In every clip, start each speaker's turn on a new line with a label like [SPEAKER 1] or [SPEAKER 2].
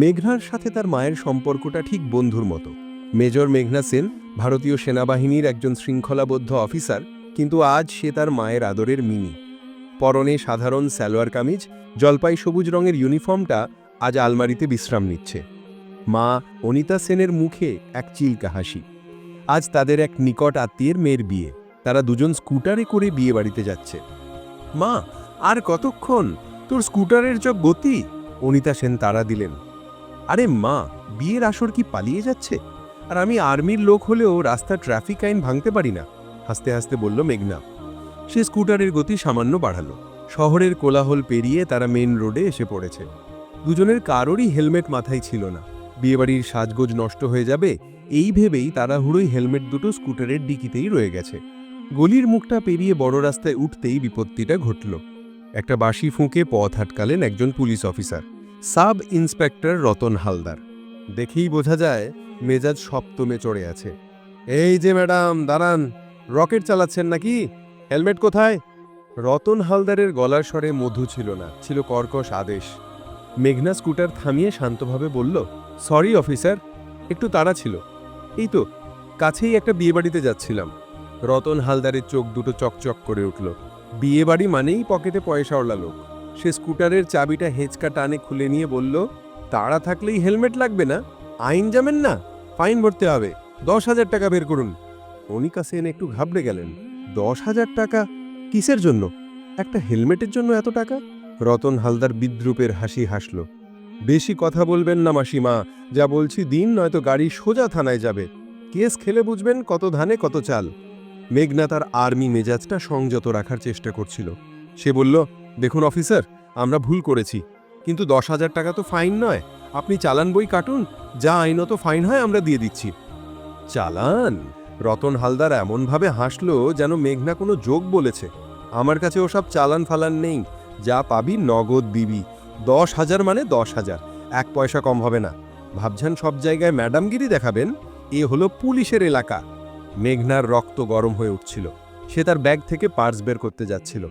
[SPEAKER 1] মেঘনার সাথে তার মায়ের সম্পর্কটা ঠিক বন্ধুর মতো। মেজর মেঘনা সেন ভারতীয় সেনাবাহিনীর একজন শৃঙ্খলাবদ্ধ অফিসার, কিন্তু আজ সে তার মায়ের আদরের মিনি পরনে সাধারণ সালোয়ার কামিজ, জলপাই সবুজ রঙের ইউনিফর্মটা আজ আলমারিতে বিশ্রাম নিচ্ছে। মা অনিতা সেনের মুখে এক চিলকা হাসি। আজ তাদের এক নিকট আত্মীয়ের মেয়ের বিয়ে। তারা দুজন স্কুটারে করে বিয়ে বাড়িতে যাচ্ছে। মা, আর কতক্ষণ? তোর স্কুটারের যা গতি? অনিতা সেন তারা দিলেন। আরে মা, বিয়ের আসর কি পালিয়ে যাচ্ছে? আর আমি আর্মির লোক হলেও রাস্তা ট্রাফিক আইন ভাঙতে পারি না, হাসতে হাসতে বলল মেঘনা। সে স্কুটারের গতি সামান্য বাড়ালো। শহরের কোলাহল পেরিয়ে তারা মেন রোডে এসে পড়েছে। দুজনের কারোরই হেলমেট মাথায় ছিল না। বিয়েবাড়ির সাজগোজ নষ্ট হয়ে যাবে, এই ভেবেই তাড়াহুড়োই হেলমেট দুটো স্কুটারের ডিকিতেই রয়ে গেছে। গলির মুখটা পেরিয়ে বড় রাস্তায় উঠতেই বিপত্তিটা ঘটল। একটা বাঁশি ফুঁকে পথ আটকালেন একজন police officer. Sub inspector Ratan Haldar. দেখেই বোঝা যায়, মেজাজ সপ্তমে চড়ে আছে। এই যে ম্যাডাম, দাঁড়ান, রকেট চালাচ্ছেন নাকি? হেলমেট কোথায়? রতন হালদারের গলার স্বরে মধু ছিল না, ছিল কর্কশ আদেশ। মেঘনা স্কুটার থামিয়ে শান্তভাবে বলল, সরি অফিসার, একটু তাড়া ছিল। এই তো, কাছেই একটা বিয়েবাড়িতে যাচ্ছিলাম। রতন হালদারের চোখ দুটো চকচক করে উঠল। বিয়েবাড়ি মানেই পকেটে পয়সাওয়ালা লোক। সে স্কুটারের চাবিটা হেঁচকা টানে খুলে নিয়ে বলল, তাড়া থাকলেই হেলমেট লাগবে না। আইন যাবেন না, ফাইন ভরতে হবে। দশ হাজার টাকা বের করুন। অনিকা সেন একটু ঘাবড়ে গেলেন। দশ হাজার টাকা? কিসের জন্য? একটা হেলমেটের জন্য এত টাকা? রতন হালদার বিদ্রুপের হাসি হাসল। বেশি কথা বলবেন না মাসিমা। যা বলছি দিন, নয়তো গাড়ি সোজা থানায় যাবে। কেস খেলে বুঝবেন কত ধানে কত চাল। মেঘনা তার আর্মি মেজাজটা সংযত রাখার চেষ্টা করছিল। সে বলল দেখুন অফিসার, আমরা ভুল করেছি। কিন্তু দশ হাজার টাকা তো ফাইন নয়। আপনি চালান বই কাটুন, যা আইনত ফাইন হয় আমরা দিয়ে দিচ্ছি। চালান? রতন হালদার এমনভাবে হাসলো যেন মেঘনা কোনো যোগ বলেছে। আমার কাছে ওসব চালান ফালান নেই। যা পাবি নগদ দিবি। দশ হাজার মানে দশ হাজার। এক পয়সা কম হবে না। ভাবছেন সব জায়গায় ম্যাডামগিরি দেখাবেন? এ হলো পুলিশের এলাকা। মেঘনার রক্ত গরম হয়ে উঠছিল। সে তার ব্যাগ থেকে পার্স বের করতে যাচ্ছিল।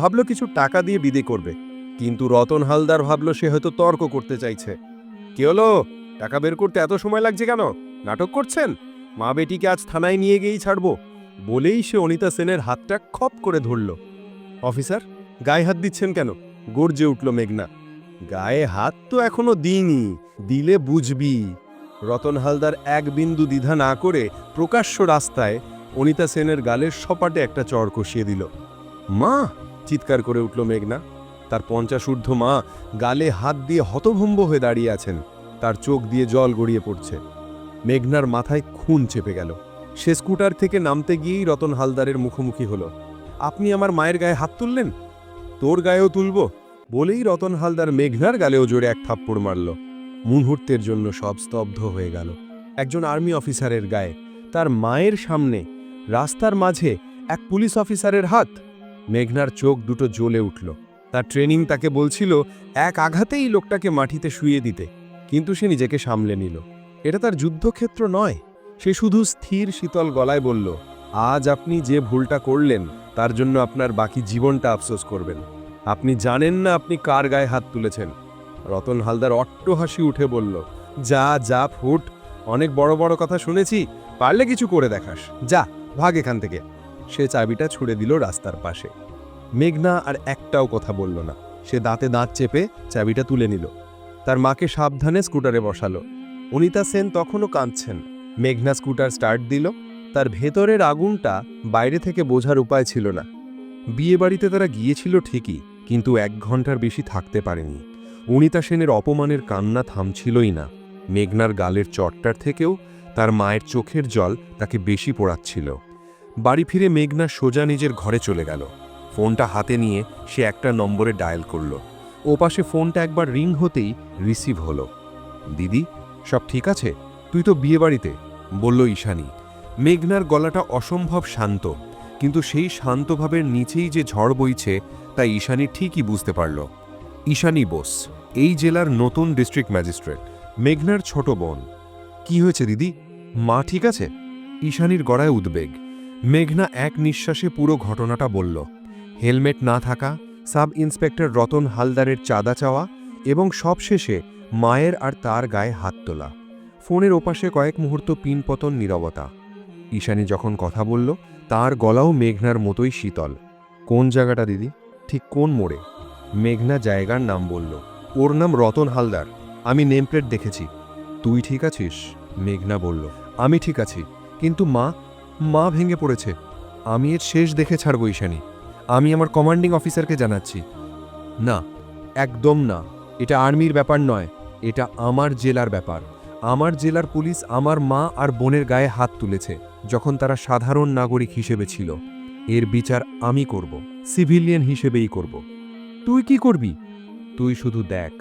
[SPEAKER 1] ভাবল কিছু টাকা দিয়ে বিদে করবে, কিন্তু রতন হালদার ভাবল সে হয়তো তর্ক করতে চাইছে। কে হলো? টাকা বের করতে এত সময় লাগছে কেন? নাটক করছেন? মা বেটিকে আজ থানায় নিয়ে গিয়েই ছাড়বো। বলেই সে অনিতা সেনের হাতটা খপ করে ধরল। অফিসার, গায়ে হাত দিচ্ছেন কেন? গর্জে উঠল মেঘনা। গায়ে হাত তো এখনও দিইনি, দিলে বুঝবি। রতন হালদার এক বিন্দু দ্বিধা না করে প্রকাশ্য রাস্তায় অনিতা সেনের গালের সপাটে একটা চড় কষিয়ে দিল। মা! চিৎকার করে উঠল মেঘনা। তার পঞ্চাশূর্ধ্ব মা গালে হাত দিয়ে হতভম্ব হয়ে দাঁড়িয়ে আছেন। তার চোখ দিয়ে জল গড়িয়ে পড়ছে। মেঘনার মাথায় খুন চেপে গেল। সে স্কুটার থেকে নামতে গিয়েই রতন হালদারের মুখোমুখি হলো। আপনি আমার মায়ের গায়ে হাত তুললেন? তোর গায়েও তুলব। বলেই রতন হালদার মেঘনার গালেও জোরে এক থাপ্পড় মারল। মুহূর্তের জন্য সব স্তব্ধ হয়ে গেল। একজন আর্মি অফিসারের গায়ে। তার মায়ের সামনে, রাস্তার মাঝে এক পুলিশ অফিসারের হাত। মেঘনার চোখ দুটো জ্বলে উঠল। তার ট্রেনিং তাকে বলছিল, এক আঘাতেই লোকটাকে মাটিতে শুয়ে দিতে। কিন্তু সে নিজেকে সামলে নিল। এটা তার যুদ্ধক্ষেত্র নয়। সে শুধু স্থির, শীতল গলায় বলল, আজ আপনি যে ভুলটা করলেন, তার জন্য আপনার বাকি জীবনটা আফসোস করবেন। আপনি জানেন না আপনি কার গায়ে হাত তুলেছেন। রতন হালদার অট্ট হাসি উঠে বলল, যা যা, ফুট। অনেক বড় বড় কথা শুনেছি। পারলে কিছু করে দেখাস। যা, ভাগ এখান থেকে। সে চাবিটা ছুড়ে দিল রাস্তার পাশে। মেঘনা আর একটাও কথা বলল না। সে দাঁতে দাঁত চেপে চাবিটা তুলে নিল। তার মাকে সাবধানে স্কুটারে বসালো। অনিতা সেন তখনও কাঁদছেন। মেঘনা স্কুটার স্টার্ট দিল। তার ভেতরের আগুনটা বাইরে থেকে বোঝার উপায় ছিল না। বিয়ে বাড়িতে তারা গিয়েছিল ঠিকই, কিন্তু এক ঘণ্টার বেশি থাকতে পারেনি। অনিতা সেনের অপমানের কান্না থামছিলই না। মেঘনার গালের চটটার থেকেও তার মায়ের চোখের জল তাকে বেশি পোড়াচ্ছিল। বাড়ি ফিরে মেঘনা সোজা নিজের ঘরে চলে গেল। ফোনটা হাতে নিয়ে সে একটা নম্বরে ডায়াল করল। ওপাশে ফোনটা একবার রিং হতেই রিসিভ হলো। দিদি, সব ঠিক আছে? তুই তো বিয়েবাড়িতে বলল ঈশানী। মেঘনার গলাটা অসম্ভব শান্ত, কিন্তু সেই শান্তভাবের নিচেই যে ঝড় বইছে তা ঈশানী ঠিকই বুঝতে পারল। ঈশানী বোস, এই জেলার নতুন ডিস্ট্রিক্ট ম্যাজিস্ট্রেট, মেঘনার ছোট বোন। কি হয়েছে দিদি? মা ঠিক আছে? ঈশানীর গড়ায় উদ্বেগ। মেঘনা এক নিঃশ্বাসে পুরো ঘটনাটা বলল। হেলমেট না থাকা, সাব ইন্সপেক্টর রতন হালদারের চাঁদা চাওয়া এবং সবশেষে মায়ের আর তার গায়ে হাত তোলা। ফোনের ওপাশে কয়েক মুহূর্ত পিনপতন নীরবতা। ঈশানী যখন কথা বলল, তার গলাও মেঘনার মতোই শীতল। কোন জায়গাটা দিদি? ঠিক কোন মোড়ে? মেঘনা জায়গার নাম বলল। ওর নাম রতন হালদার। আমি নেমপ্লেট দেখেছি। তুই ঠিক আছিস? মেঘনা বলল। আমি ঠিক আছি। কিন্তু মা মা ভেঙে পড়েছে। আমি এর শেষ দেখে ছাড়ব ঈশানী। আমি আমার কমান্ডিং অফিসারকে জানাচ্ছি। না, একদম না। এটা আর্মির ব্যাপার নয়। এটা আমার জেলার ব্যাপার। আমার জেলার পুলিশ আমার মা আর বোনের গায়ে হাত তুলেছে, যখন তারা সাধারণ নাগরিক হিসেবে ছিল। এর বিচার আমি করব সিভিলিয়ান হিসেবেই করব। তুই কি করবি? তুই শুধু দেখ,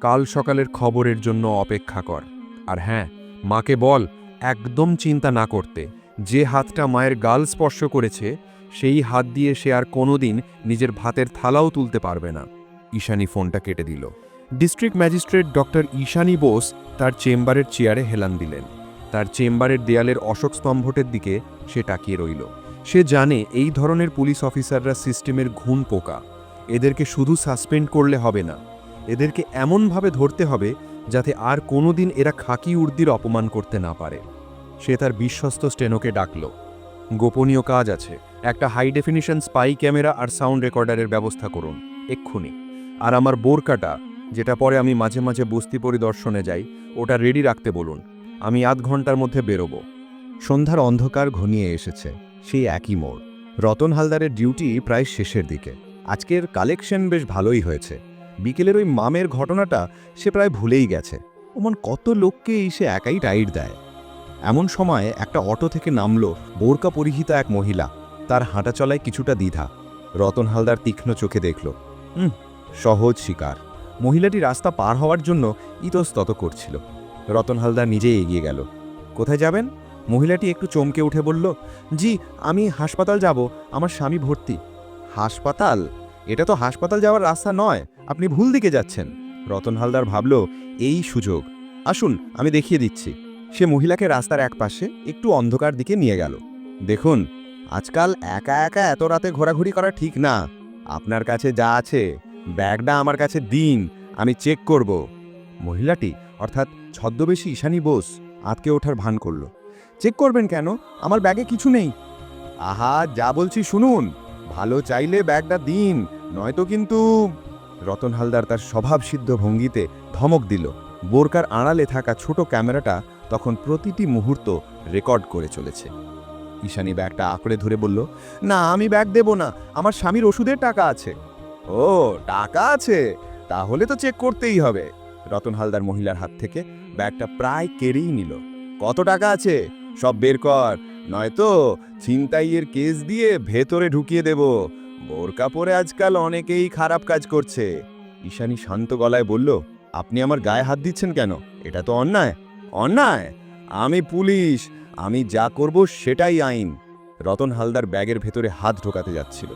[SPEAKER 1] কাল সকালের খবরের জন্য অপেক্ষা কর। আর হ্যাঁ মাকে বল, একদম চিন্তা না করতে। যে হাতটা মায়ের গাল স্পর্শ করেছে, সেই হাত দিয়ে সে আর কোনোদিন নিজের ভাতের থালাও তুলতে পারবে না। ঈশানী ফোনটা কেটে দিল। District magistrate doctor Ishani Bose তার চেম্বারের চেয়ারে হেলান দিলেন। তার চেম্বারের দেয়ালের অশোক স্তম্ভটের দিকে সে তাকিয়ে রইল। সে জানে এই ধরনের পুলিশ অফিসাররা সিস্টেমের ঘুণ পোকা। এদেরকে শুধু সাসপেন্ড করলে হবে না। এদেরকে এমনভাবে ধরতে হবে যাতে আর কোনোদিন এরা খাকি উর্দির অপমান করতে না পারে। সে তার বিশ্বস্ত স্টেনোকে ডাকল। গোপনীয় কাজ আছে। একটা হাই ডেফিনিশন স্পাই ক্যামেরা আর সাউন্ড রেকর্ডারের ব্যবস্থা করুন। এক্ষুনি। আর আমার বোরকাটা, যেটা পরে আমি মাঝে মাঝে বস্তি পরিদর্শনে যাই, ওটা রেডি রাখতে বলুন। আমি আধ ঘণ্টার মধ্যে বেরোবো।
[SPEAKER 2] সন্ধ্যার অন্ধকার ঘনিয়ে এসেছে। সেই একই মোড়। রতন হালদারের ডিউটি প্রায় শেষের দিকে। আজকের কালেকশন বেশ ভালোই হয়েছে। বিকেলের ওই মামের ঘটনাটা সে প্রায় ভুলেই গেছে। ওমন কত লোককে সে একাই টাইট দেয়। এমন সময় একটা অটো থেকে নামলো বোরকা পরিহিতা এক মহিলা। তার হাঁটা চলায় কিছুটা দ্বিধা। রতন হালদার তীক্ষ্ণ চোখে দেখল। হুম সহজ শিকার। মহিলাটি রাস্তা পার হওয়ার জন্য ইতস্তত করছিল। রতন হালদার নিজেই এগিয়ে গেল। কোথায় যাবেন? মহিলাটি একটু চমকে উঠে বলল জি আমি হাসপাতাল যাব। আমার স্বামী ভর্তি। হাসপাতাল? এটা তো হাসপাতাল যাওয়ার রাস্তা নয়। আপনি ভুল দিকে যাচ্ছেন। রতন হালদার ভাবল এই সুযোগ। আসুন আমি দেখিয়ে দিচ্ছি। সে মহিলাকে রাস্তার এক পাশে একটু অন্ধকার দিকে নিয়ে গেল। দেখুন, আজকাল একা একা এত রাতে ঘোরাঘুরি করা ঠিক না। আপনার কাছে যা আছে, ব্যাগটা আমার কাছে দিন, আমি চেক করব। মহিলাটি, অর্থাৎ ছদ্মবেশী ঈশানী বোস, আতকে ওঠার ভান করল। চেক করবেন কেন? আমার ব্যাগে কিছু নেই। আহা, যা বলছি শুনুন। ভালো চাইলে ব্যাগটা দিন, নয়তো কিন্তু রতন হালদার তার স্বভাবসিদ্ধ ভঙ্গিতে ধমক দিল। বোরকার আড়ালে থাকা ছোট ক্যামেরাটা তখন প্রতিটি মুহূর্ত রেকর্ড করে চলেছে। ঈশানী ব্যাগটা আঁকড়ে ধরে বলল, না, আমি ব্যাগ দেব না, আমার স্বামীর ওষুধের টাকা আছে। ও, টাকা আছে? তাহলে তো চেক করতেই হবে। রতন হালদার মহিলার হাত থেকে ব্যাগটা প্রায় কেড়েই নিল। কত টাকা আছে? সব বের কর, নয়তো ছিনতাইয়ের কেস দিয়ে ভেতরে ঢুকিয়ে দেব। বোরকা পরে আজকাল অনেকেই খারাপ কাজ করছে। ঈশানী শান্ত গলায় বলল, আপনি আমার গায়ে হাত দিচ্ছেন কেন? এটা তো অন্যায়। অন্যায়? আমি পুলিশ। আমি যা করব সেটাই আইন। রতন হালদার ব্যাগের ভেতরে হাত ঢোকাতে যাচ্ছিল।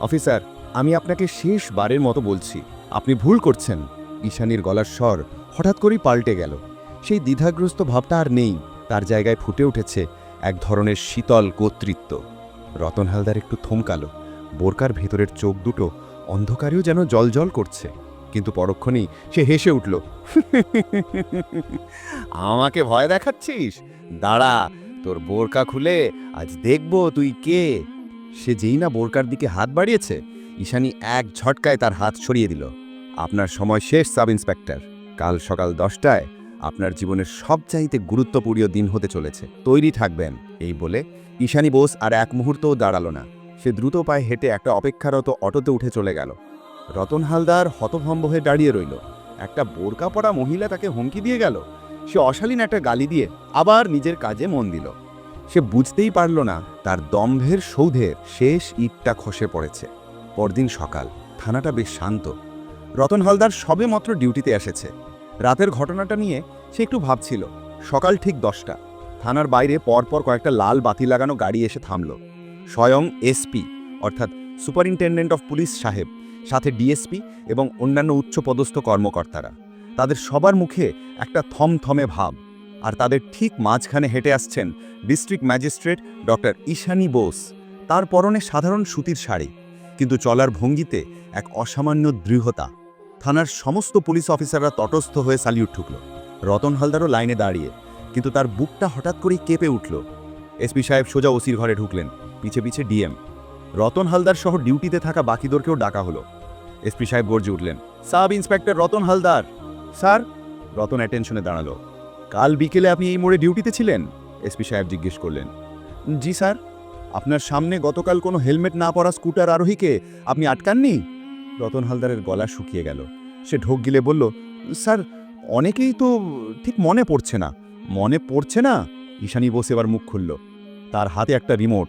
[SPEAKER 2] অফিসার, আমি আপনাকে শেষ বারের মতো বলছি, আপনি ভুল করছেন। ঈশানীর গলার স্বর হঠাৎ করেই পাল্টে গেল। সেই দ্বিধাগ্রস্ত ভাবটা আর নেই। তার জায়গায় ফুটে উঠেছে এক ধরনের শীতল কর্তৃত্ব। রতন হালদার একটু থমকালো। বোরকার ভেতরের চোখ দুটো অন্ধকারেও যেন জলজল করছে। কিন্তু পরক্ষণেই সে হেসে উঠল, আমাকে ভয় দেখাচ্ছিস? দাঁড়া, তোর বোরকা খুলে আজ দেখব তুই কে? সে যেই না বোরকার দিকে হাত বাড়িয়েছে, ঈশানী এক ঝটকায় তার হাত সরিয়ে দিল। আপনার সময় শেষ, সাব ইন্সপেক্টর। কাল সকাল দশটায় আপনার জীবনের সবচাইতে গুরুত্বপূর্ণ দিন হতে চলেছে। তৈরি থাকবেন। এই বলে ঈশানী বোস আর এক মুহূর্তও দাঁড়াল না। সে দ্রুত পায়ে হেঁটে একটা অপেক্ষারত অটোতে উঠে চলে গেল। রতন হালদার হতভম্ব হয়ে দাঁড়িয়ে রইল। একটা বোরকা পরা মহিলা তাকে হুমকি দিয়ে গেল। সে অশালীন একটা গালি দিয়ে আবার নিজের কাজে মন দিল। সে বুঝতেই পারল না তার দম্ভের সৌধের শেষ ইটটা খসে পড়েছে। পরদিন সকাল, থানাটা বেশ শান্ত। রতন হালদার সবে মাত্র ডিউটিতে এসেছে। রাতের ঘটনাটা নিয়ে সে একটু ভাবছিল। সকাল ঠিক দশটা। থানার বাইরে পরপর কয়েকটা লাল বাতি লাগানো গাড়ি এসে থামল। স্বয়ং এসপি, অর্থাৎ সুপারিনটেন্ডেন্ট অফ পুলিশ সাহেব সাথে ডিএসপি এবং অন্যান্য উচ্চপদস্থ কর্মকর্তারা। তাদের সবার মুখে একটা থমথমে ভাব। আর তাদের ঠিক মাঝখানে হেঁটে আসছেন district magistrate doctor Ishani Bose. তার পরনে সাধারণ সুতির শাড়ি, কিন্তু চলার ভঙ্গিতে এক অসামান্য দৃঢ়তা। থানার সমস্ত পুলিশ অফিসাররা তটস্থ হয়ে সালিউট ঠুকল। রতন হালদারও লাইনে দাঁড়িয়ে, কিন্তু তার বুকটা হঠাৎ করেই কেঁপে উঠল। এসপি সাহেব সোজা ওসির ঘরে ঢুকলেন, পিছে পিছে ডিএম। রতন হালদার সহ ডিউটিতে থাকা বাকিদেরকেও ডাকা হলো। এসপি সাহেব গর্জে উঠলেন sub inspector Ratan Haldar! Sir? Ratan অ্যাটেনশনে দাঁড়াল কাল বিকেলে আপনি এই মোড়ে ডিউটিতে ছিলেন? এসপি সাহেব জিজ্ঞেস করলেন জি স্যার। আপনার সামনে গতকাল কোনো হেলমেট না পরা স্কুটার আরোহীকে আপনি আটকাননি? রতন হালদারের গলা শুকিয়ে গেল সে ঢোক গিলে বলল স্যার অনেকেই তো ঠিক মনে পড়ছে না। মনে পড়ছে না? ঈশানী বসে এবার মুখ খুলল তার হাতে একটা রিমোট।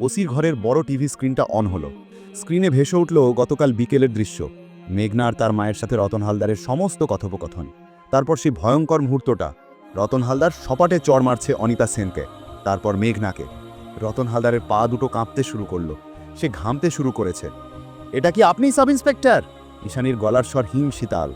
[SPEAKER 2] ওসির ঘরের বড় টিভি স্ক্রিনটা অন হলো। স্ক্রিনে ভেসে উঠল গতকাল বিকেলের দৃশ্য। মেঘনা আর তার মায়ের সাথে রতন হালদারের সমস্ত কথোপকথন। তারপর সেই ভয়ঙ্কর মুহূর্তটা। রতন হালদার সপাটে চড় মারছে অনিতা সেনকে, তারপর মেঘনাকে। রতন হালদারের পা দুটো কাঁপতে শুরু করল। সে ঘামতে শুরু করেছে। এটা কি আপনি সাব ইন্সপেক্টর? ঈশানীর গলার স্বর হিম শীতাল।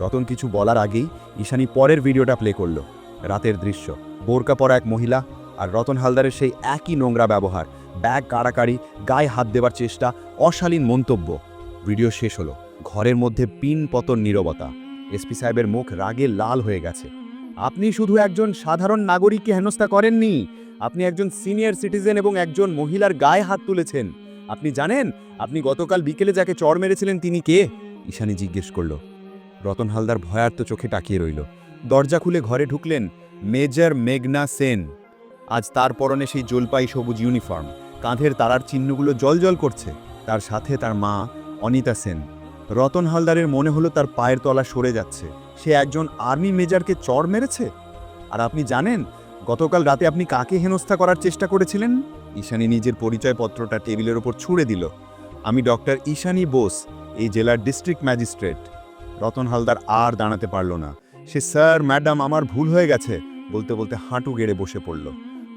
[SPEAKER 2] রতন কিছু বলার আগেই ঈশানী পরের ভিডিওটা প্লে করল। রাতের দৃশ্য। বোরকা পরা এক মহিলা আর রতন হালদারের সেই একই নোংরা ব্যবহার। ব্যাগ কাড়াকাড়ি, গায়ে হাত দেবার চেষ্টা, অশালীন মন্তব্য। ভিডিও শেষ হলো। ঘরের মধ্যে পিন পতন নীরবতা। এসপি সাহেবের মুখ রাগে লাল হয়ে গেছে। আপনি শুধু একজন সাধারণ নাগরিককে হেনস্থা করেননি। আপনি একজন সিনিয়র সিটিজেন এবং একজন মহিলার গায়ে হাত তুলেছেন। আপনি জানেন, আপনি গতকাল বিকেলে যাকে চড় মেরেছিলেন তিনি কে? ঈশানী জিজ্ঞেস করল। রতন হালদার ভয়ার্ত চোখে তাকিয়ে রইল। দরজা খুলে ঘরে ঢুকলেন মেজর মেঘনা সেন। আজ তার পরনে সেই জলপাই সবুজ ইউনিফর্ম। কাঁধের তারার চিহ্নগুলো জলজল করছে। তার সাথে তার মা, অনিতা সেন। রতন হালদারের মনে হলো তার পায়ের তলা সরে যাচ্ছে। সে একজন আর্মি মেজারকে চড় মেরেছে? আর আপনি জানেন, গতকাল রাতে আপনি কাকে হেনস্থা করার চেষ্টা করেছিলেন? ঈশানী নিজের পরিচয়পত্রটা টেবিলের ওপর ছুঁড়ে দিল। আমি ডক্টর ঈশানী বোস, এই জেলার ডিস্ট্রিক্ট ম্যাজিস্ট্রেট। রতন হালদার আর দাঁড়াতে পারল না। সে, স্যার, ম্যাডাম, আমার ভুল হয়ে গেছে। বলতে বলতে হাঁটু গেড়ে বসে পড়ল।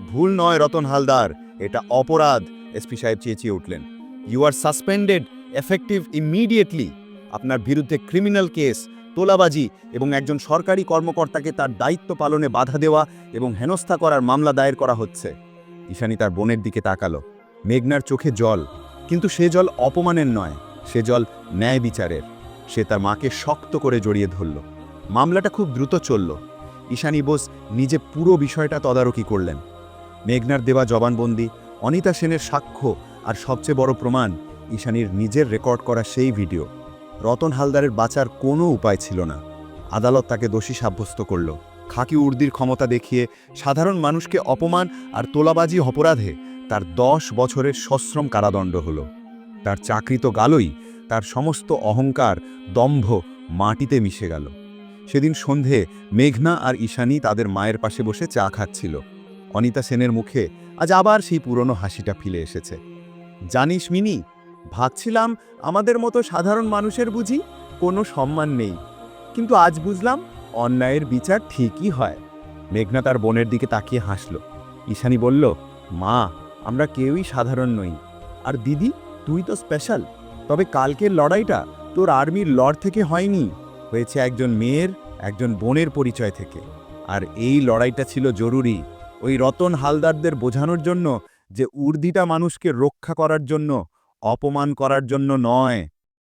[SPEAKER 2] ভুল নয় রতন হালদার। এটা অপরাধ এসপি সাহেব চেঁচিয়ে উঠলেন। You are suspended effective immediately আপনার বিরুদ্ধে ক্রিমিনাল কেস তোলাবাজি এবং একজন সরকারি কর্মকর্তাকে তার দায়িত্ব পালনে বাধা দেওয়া এবং হেনস্থা করার মামলা দায়ের করা হচ্ছে। ঈশানী তার বোনের দিকে তাকালো। মেঘনার চোখে জল, কিন্তু সে জল অপমানের নয়, সে জল ন্যায় বিচারের। সে তার মাকে শক্ত করে জড়িয়ে ধরল। মামলাটা খুব দ্রুত চলল। ঈশানী বোস নিজে পুরো বিষয়টা তদারকি করলেন। মেঘনার দেওয়া জবানবন্দি, অনিতা সেনের সাক্ষ্য আর সবচেয়ে বড় প্রমাণ, ঈশানীর নিজের রেকর্ড করা সেই ভিডিও। রতন হালদারের বাঁচার কোনো উপায় ছিল না। আদালত তাকে দোষী সাব্যস্ত করল। খাকি উর্দির ক্ষমতা দেখিয়ে সাধারণ মানুষকে অপমান আর তোলাবাজি অপরাধে তার দশ বছরের সশ্রম কারাদণ্ড হল। তার চাকরি তো গালই, তার সমস্ত অহংকার, দম্ভ মাটিতে মিশে গেল। সেদিন সন্ধে মেঘনা আর ঈশানী তাদের মায়ের পাশে বসে চা খাচ্ছিল। অনিতা সেনের মুখে আজ আবার সেই পুরনো হাসিটা ফিরে এসেছে। জানিস মিনি, ভাবছিলাম আমাদের মতো সাধারণ মানুষের বুঝি কোনো সম্মান নেই। কিন্তু আজ বুঝলাম অন্যায়ের বিচার ঠিকই হয়। মেঘনা তার বোনের দিকে তাকিয়ে হাসল। ঈশানী বলল, মা, আমরা কেউই সাধারণ নই। আর দিদি, তুই তো স্পেশাল তবে কালকের লড়াইটা তোর আর্মির লড় থেকে হয়নি। হয়েছে একজন মেয়ের, একজন বোনের পরিচয় থেকে। আর এই লড়াইটা ছিল জরুরি। ওই রতন হালদারদের বোঝানোর জন্য যে উর্দিটা মানুষকে রক্ষা করার জন্য, অপমান করার জন্য নয়।